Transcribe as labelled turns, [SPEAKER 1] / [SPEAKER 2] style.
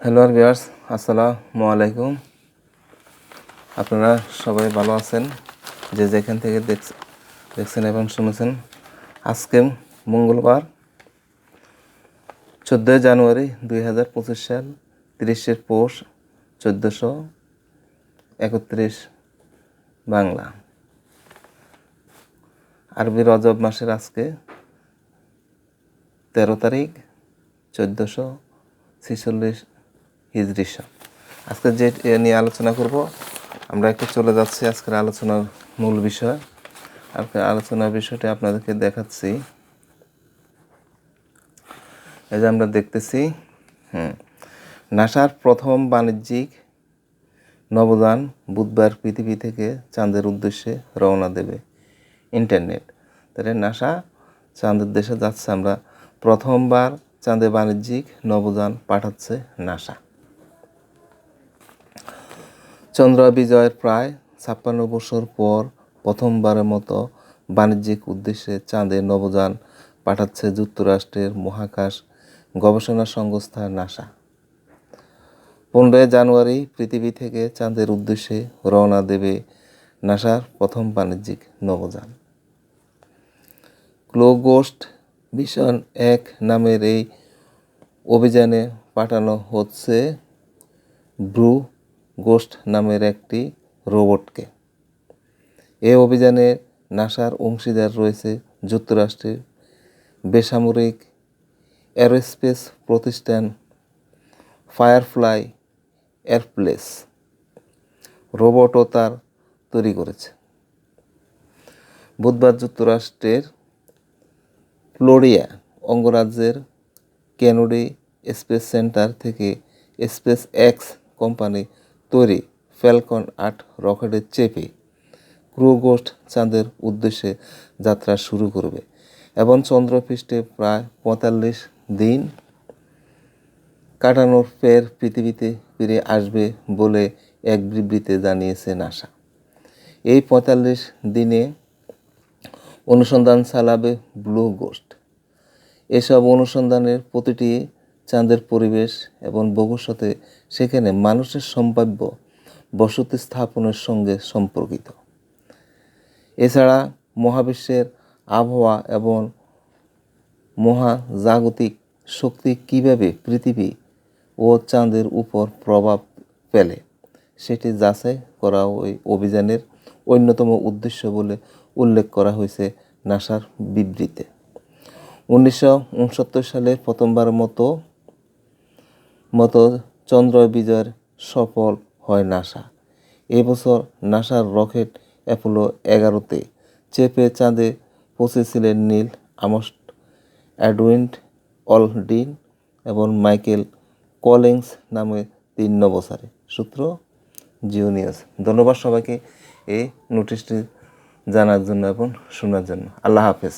[SPEAKER 1] Hello আর viewers আসসালামু আলাইকুম আপনারা সবাই ভালো আছেন? যে যেখান থেকে দেখছ- দেখছেন এবং শুনেছেন, আজকে মঙ্গলবার, চোদ্দোই জানুয়ারি দুই হাজার পঁচিশ সাল, তিরিশের পৌষ, চোদ্দোশো একত্রিশ বাংলা। আরবি রজব মাসের আজকে তেরো তারিখ, চোদ্দোশো ছেচল্লিশ হিজরি আজকে যে নিয়ে আলোচনা করব, আমরা একটু চলে যাচ্ছি আজকের আলোচনার মূল বিষয়। আজকের আলোচনার বিষয়টি আপনাদেরকে দেখাচ্ছি। এই যে আমরা দেখতেছি, হুম, নাসার প্রথম বাণিজ্যিক নবদান বুধবার পৃথিবী থেকে চাঁদের উদ্দেশ্যে রওনা দেবে ইন্টারনেট। তাহলে নাসা চাঁদের দেশে যাচ্ছে, আমরা প্রথমবার চাঁদে বাণিজ্যিক নবদান পাঠাচ্ছে নাসা। চন্দ্র বিজয়ের প্রায় ছাপ্পান্ন বছর পর প্রথমবারের মতো বাণিজ্যিক উদ্দেশ্যে চাঁদে নবযান পাঠাচ্ছে যুক্তরাষ্ট্রের মহাকাশ গবেষণা সংস্থা নাসা। পনেরোই জানুয়ারি পৃথিবী থেকে চাঁদের উদ্দেশ্যে রওনা দেবে নাসার প্রথম বাণিজ্যিক নবযান। ক্লোগোস্ট মিশন এক নামের এই অভিযানে পাঠানো হচ্ছে ব্রু গোস্ট নামের একটি রোবটকে এ অভিযানে নাসার অংশীদার রয়েছে যুক্তরাষ্ট্রের বেসামরিক অ্যারোস্পেস প্রতিষ্ঠান ফায়ারফ্লাই এয়ারপ্লেস রোবটও তার তৈরি করেছে। বুধবার যুক্তরাষ্ট্রের ফ্লোরিয়া অঙ্গরাজ্যের কেনেডি স্পেস সেন্টার থেকে স্পেস এক্স কোম্পানি তৈরি ফ্যালকন আট রকেটে চেপে ক্রুগোস্ট চাঁদের উদ্দেশ্যে যাত্রা শুরু করবে এবং চন্দ্রপৃষ্ঠে প্রায় পঁয়তাল্লিশ দিন কাটানোর ফের পৃথিবীতে ফিরে আসবে বলে এক বিবৃতিতে জানিয়েছে নাসা। এই পঁয়তাল্লিশ দিনে অনুসন্ধান চালাবে ব্লু গোস্ট। এসব অনুসন্ধানের প্রতিটি চাঁদের পরিবেশ এবং ভবিষ্যতে সেখানে মানুষের সম্ভাব্য বসতি স্থাপনের সঙ্গে সম্পর্কিত। এছাড়া মহাবিশ্বের আবহাওয়া এবং মহাজাগতিক শক্তি কীভাবে পৃথিবী ও চাঁদের উপর প্রভাব ফেলে, সেটি যাচাই করা ওই অভিযানের অন্যতম উদ্দেশ্য বলে উল্লেখ করা হয়েছে নাসার বিবৃতিতে। উনিশশো উনসত্তর সালে প্রথমবার মতো মতো চন্দ্র বিজয়ের সফল হয় নাসা। এবছর নাসার রকেট অ্যাপোলো এগারোতে চেপে চাঁদে পৌঁছেছিলেন নীল আমস্ট অ্যাডউইন্ড অলডিন এবং মাইকেল কলিংস নামে তিন নবসারে। সূত্র জিওনিয়াস ধন্যবাদ সবাইকে এই নোটিশটি জানার জন্য এবং শোনার জন্য। আল্লাহ হাফেজ।